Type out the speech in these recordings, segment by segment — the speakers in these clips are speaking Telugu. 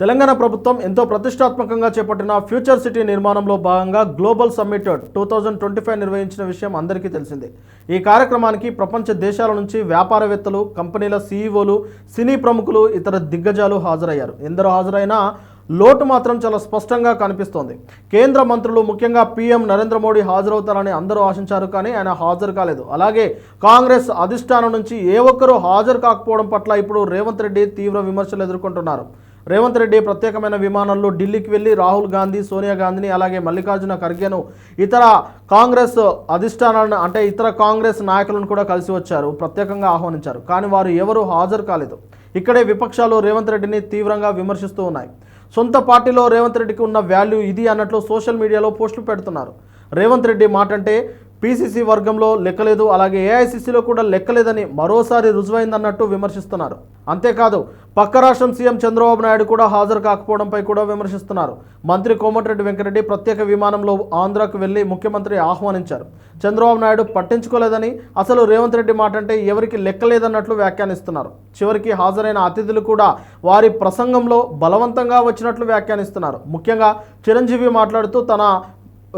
తెలంగాణ ప్రభుత్వం ఎంతో ప్రతిష్టాత్మకంగా చేపట్టిన ఫ్యూచర్ సిటీ నిర్మాణంలో భాగంగా global summit two thousand twenty five నిర్వహించిన విషయం అందరికీ తెలిసిందే. ఈ కార్యక్రమానికి ప్రపంచ దేశాల నుంచి వ్యాపారవేత్తలు కంపెనీల సీఈఓలు సినీ ప్రముఖులు ఇతర దిగ్గజాలు హాజరయ్యారు. ఎందరో హాజరైనా లోటు మాత్రం చాలా స్పష్టంగా కనిపిస్తోంది. కేంద్ర మంత్రులు ముఖ్యంగా పీఎం నరేంద్ర మోడీ హాజరవుతారని అందరూ ఆశించారు కానీ ఆయన హాజరు కాలేదు. అలాగే కాంగ్రెస్ అధిష్టానం నుంచి ఏ ఒక్కరూ హాజరు కాకపోవడం పట్ల ఇప్పుడు రేవంత్ రెడ్డి తీవ్ర విమర్శలు ఎదుర్కొంటున్నారు. రేవంత్ రెడ్డి ప్రత్యేకమైన విమానంలో ఢిల్లీకి వెళ్ళి రాహుల్ గాంధీ సోనియా గాంధీని అలాగే మల్లికార్జున ఖర్గేను ఇతర కాంగ్రెస్ అధిష్టానాలను అంటే ఇతర కాంగ్రెస్ నాయకులను కూడా కలిసి వచ్చారు ప్రత్యేకంగా ఆహ్వానించారు. కానీ వారు ఎవరూ హాజరు కాలేదు. ఇక్కడే విపక్షాలు రేవంత్ రెడ్డిని తీవ్రంగా విమర్శిస్తూ ఉన్నాయి. సొంత పార్టీలో రేవంత్ రెడ్డికి ఉన్న వాల్యూ ఇది అన్నట్లు సోషల్ మీడియాలో పోస్టులు పెడుతున్నారు. రేవంత్ రెడ్డి మాట అంటే పీసీసీ వర్గంలో లెక్కలేదు అలాగే ఏఐసీసీలో కూడా లెక్కలేదని మరోసారి రుజువైందన్నట్టు విమర్శిస్తున్నారు. అంతేకాదు పక్క రాష్ట్రం సీఎం చంద్రబాబు నాయుడు కూడా హాజరు కాకపోవడంపై కూడా విమర్శిస్తున్నారు. మంత్రి కోమటిరెడ్డి వెంకరెడ్డి ప్రత్యేక విమానంలో ఆంధ్రాకు వెళ్ళి ముఖ్యమంత్రి ఆహ్వానించారు. చంద్రబాబు నాయుడు పట్టించుకోలేదని అసలు రేవంత్ రెడ్డి మాట అంటే ఎవరికి లెక్కలేదన్నట్లు వ్యాఖ్యానిస్తున్నారు. చివరికి హాజరైన అతిథులు కూడా వారి ప్రసంగంలో బలవంతంగా వచ్చినట్లు వ్యాఖ్యానిస్తున్నారు. ముఖ్యంగా చిరంజీవి మాట్లాడుతూ తన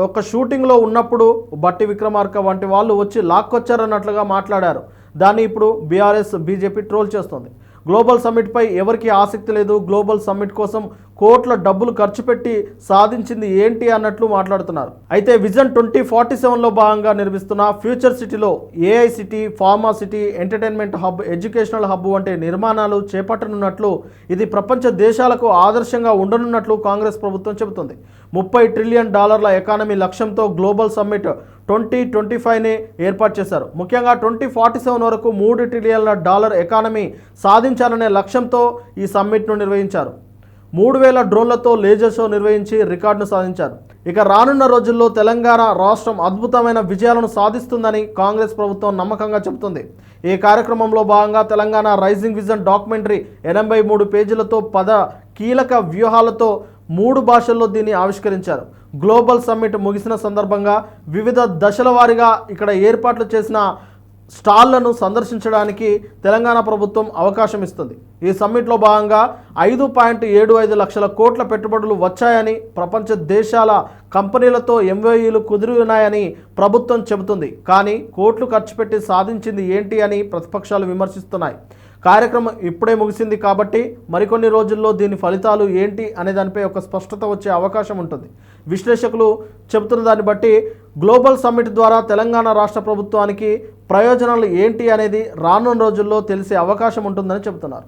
ఒక షూటింగ్లో ఉన్నప్పుడు బట్టి విక్రమార్క వంటి వాళ్ళు వచ్చి లాక్కొచ్చారన్నట్లుగా మాట్లాడారు. దాన్ని ఇప్పుడు బీఆర్ఎస్ బీజేపీ ట్రోల్ చేస్తోంది. గ్లోబల్ సమ్మిట్పై ఎవరికి ఆసక్తి లేదు. గ్లోబల్ సమ్మిట్ కోసం కోట్ల డబ్బులు ఖర్చు పెట్టి సాధించింది ఏంటి అన్నట్లు మాట్లాడుతున్నారు. అయితే విజన్ ట్వంటీ ఫార్టీ సెవెన్లో భాగంగా నిర్మిస్తున్న ఫ్యూచర్ సిటీలో AI city pharma city entertainment hub educational hub వంటి నిర్మాణాలు చేపట్టనున్నట్లు ఇది ప్రపంచ దేశాలకు ఆదర్శంగా ఉండనున్నట్లు కాంగ్రెస్ ప్రభుత్వం చెబుతుంది. ముప్పై ట్రిలియన్ డాలర్ల ఎకానమీ లక్ష్యంతో గ్లోబల్ సమ్మిట్ ట్వంటీ ట్వంటీ ఫైవ్ని ఏర్పాటు చేశారు. ముఖ్యంగా ట్వంటీ ఫార్టీ సెవెన్ వరకు మూడు ట్రిలియన్ల డాలర్ ఎకానమీ సాధించాలనే లక్ష్యంతో ఈ సమ్మిట్ను నిర్వహించారు. మూడు వేల డ్రోన్లతో లేజర్ షో నిర్వహించి రికార్డును సాధించారు. ఇక రానున్న రోజుల్లో తెలంగాణ రాష్ట్రం అద్భుతమైన విజయాలను సాధిస్తుందని కాంగ్రెస్ ప్రభుత్వం నమ్మకంగా చెబుతుంది. ఈ కార్యక్రమంలో భాగంగా తెలంగాణ రైజింగ్ విజన్ డాక్యుమెంటరీ ఎనభై మూడు పేజీలతో పద కీలక వ్యూహాలతో మూడు భాషల్లో దీన్ని ఆవిష్కరించారు. గ్లోబల్ సమ్మిట్ ముగిసిన సందర్భంగా వివిధ దశల వారీగా ఇక్కడ ఏర్పాట్లు చేసిన స్టాళ్ళను సందర్శించడానికి తెలంగాణ ప్రభుత్వం అవకాశం ఇస్తుంది. ఈ సమ్మిట్లో భాగంగా ఐదు పాయింట్ ఏడు ఐదు లక్షల కోట్ల పెట్టుబడులు వచ్చాయని ప్రపంచ దేశాల కంపెనీలతో ఎంఓఈలు కుదిరి ఉన్నాయని ప్రభుత్వం చెబుతుంది. కానీ కోట్లు ఖర్చు పెట్టి సాధించింది ఏంటి అని ప్రతిపక్షాలు విమర్శిస్తున్నాయి. కార్యక్రమం ఇప్పుడే ముగిసింది కాబట్టి మరికొన్ని రోజుల్లో దీని ఫలితాలు ఏంటి అనే దానిపై ఒక స్పష్టత వచ్చే అవకాశం ఉంటుంది. విశ్లేషకులు చెబుతున్న దాన్ని బట్టి గ్లోబల్ సమ్మిట్ ద్వారా తెలంగాణ రాష్ట్ర ప్రభుత్వానికి ప్రయోజనాలు ఏంటి అనేది రానున్న రోజుల్లో తెలిసే అవకాశం ఉంటుందని చెబుతున్నారు.